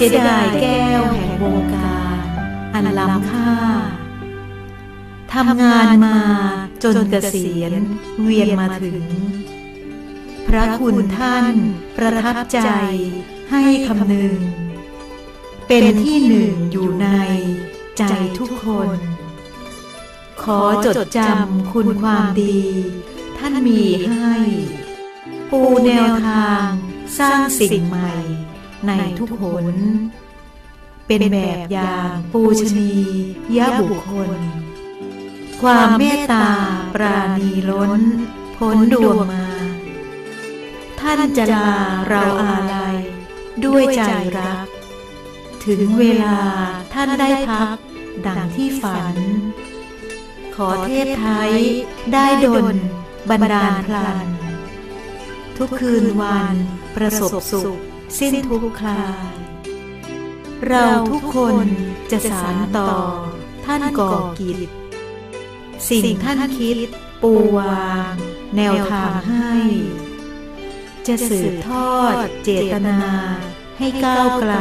สียดายแก้วแห่งวงการอันล้ำค่าทำงานมาจนเกษียณเวียนมาถึง พระคุณท่านประทับใจให้คำนึง เป็นที่หนึ่งอยู่ในใจทุกคน ขอจดจำคุณความดี ท่านมีให้ ปูแนวทางสร้างสิ่งใหม่ ในทุกหน เป็นแบบอย่างปูชนียบุคคล ความเมตตาปราณีล้น พ้นดวงมา ท่านจะลาเราอาลัย ด้วยใจรัก ถึงเวลาท่านได้พัก ดังที่ฝัน ขอเทพไทยได้ดลบันดาลพลัน ทุกคืนวันประสบสุข สิ้นทุกคลาย เราทุกคนจะสานต่อ ท่านก่อกิจ สิ่งท่านคิด ปูวาง แนวทางให้ จะสืบทอดเจตนาให้ก้าวไกล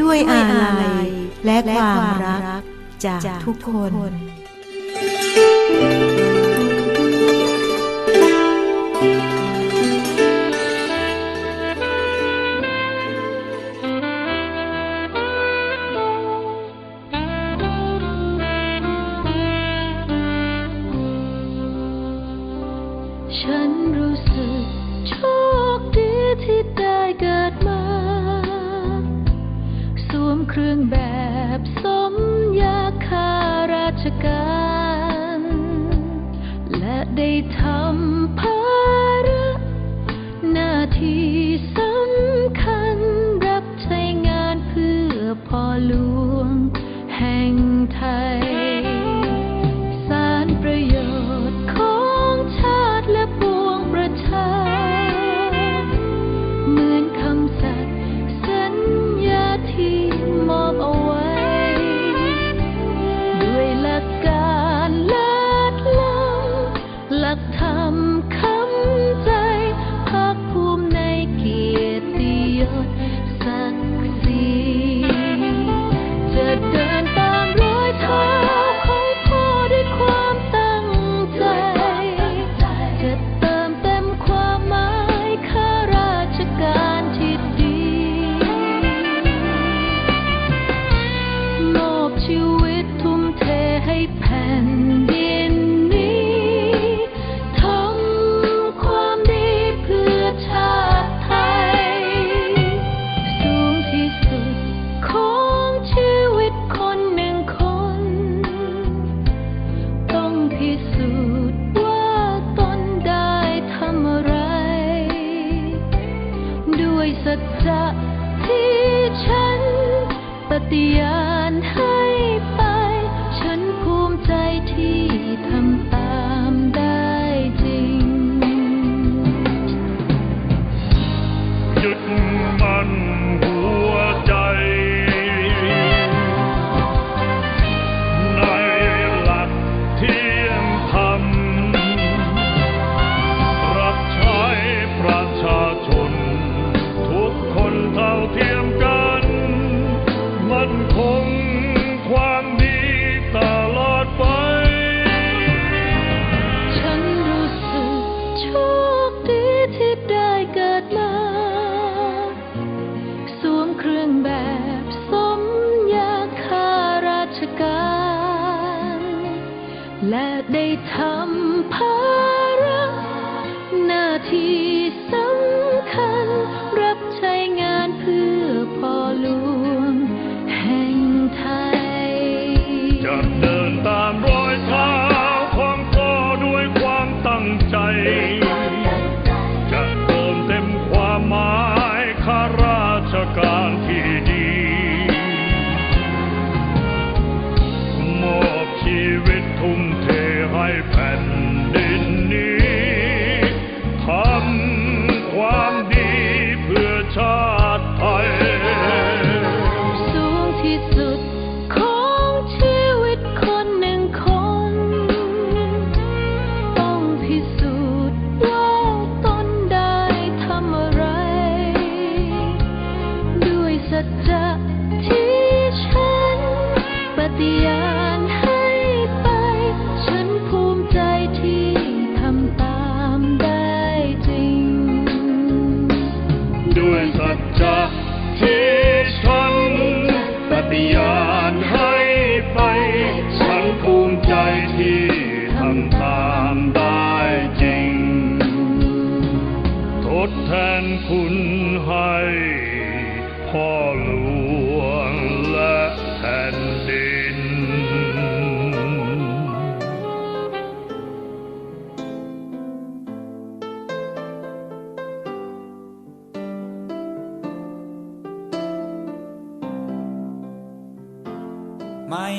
ด้วยอาลัยและความรักจากทุกคน รา คน the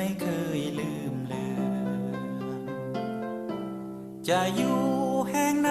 ไม่เคยลืมเลือนจะอยู่แห่งไหน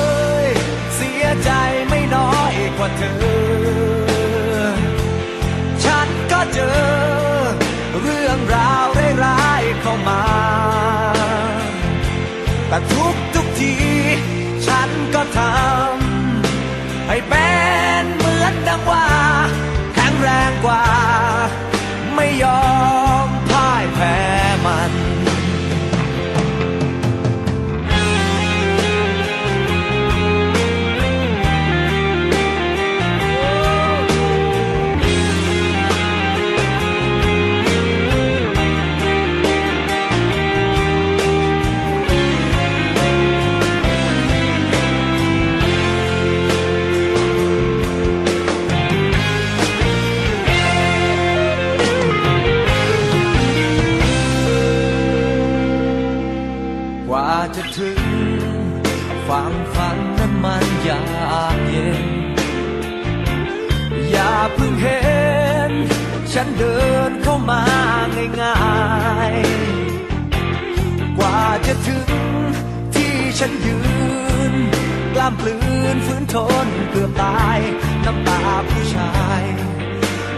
ความฝันนั้นมันยากเย็น อย่าเพิ่งเห็น ฉันเดินเข้ามาง่ายๆ กว่าจะถึงที่ฉันยืน กล้ามปลื้นฟื้นทนเกือบตาย น้ำตาผู้ชาย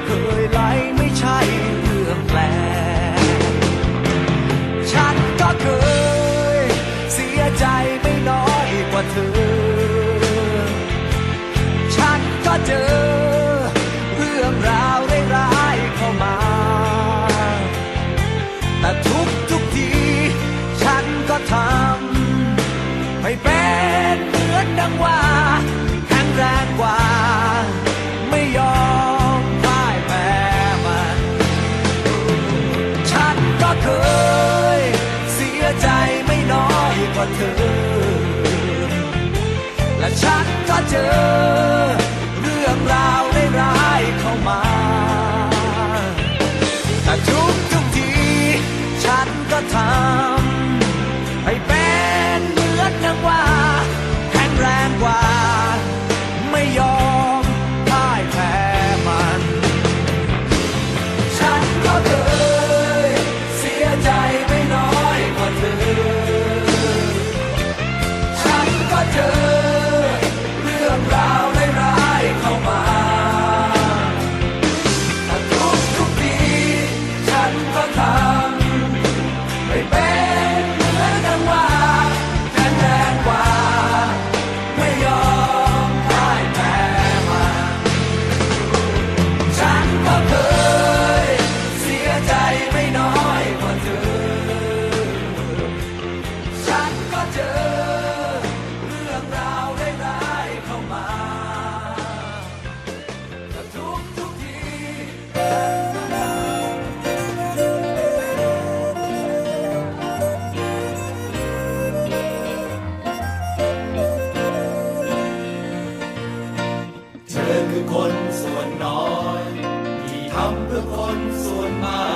เคยไหลไม่ใช่เรื่องแปลกฉันก็เคย ทำเพื่อคนส่วนมาก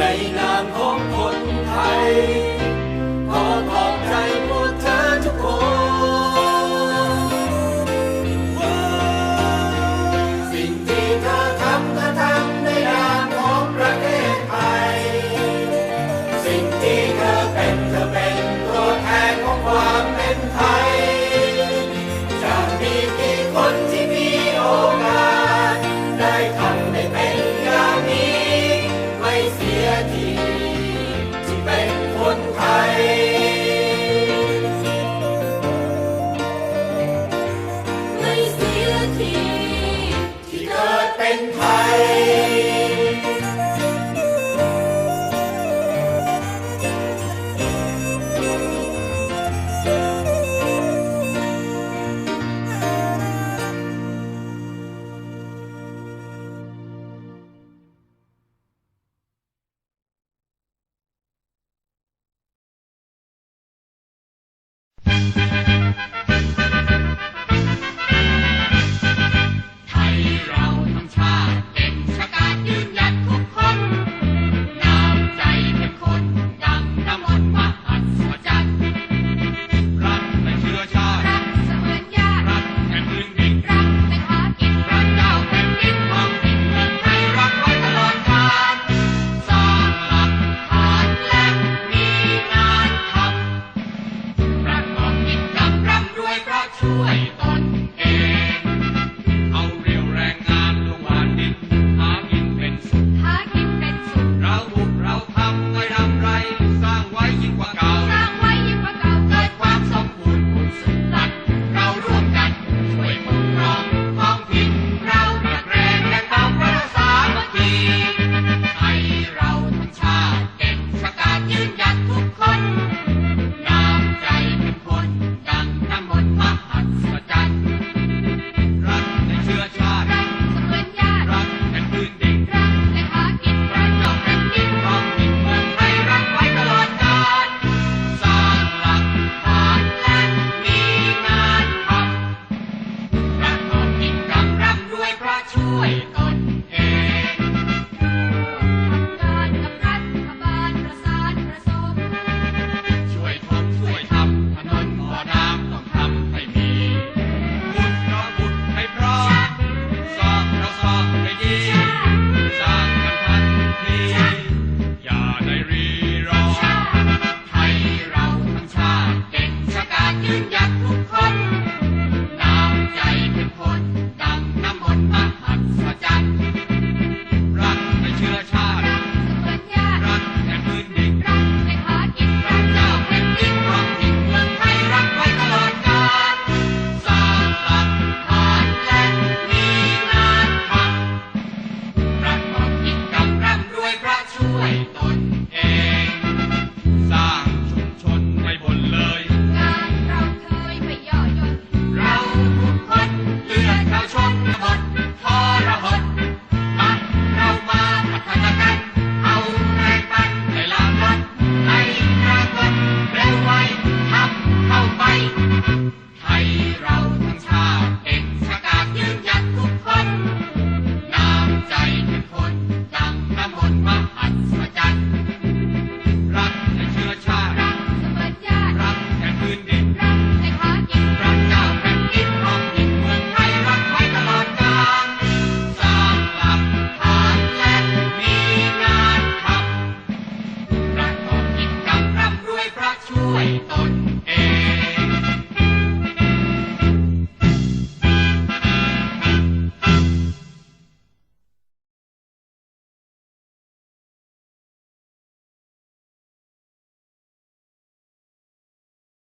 ในนามของคนไทย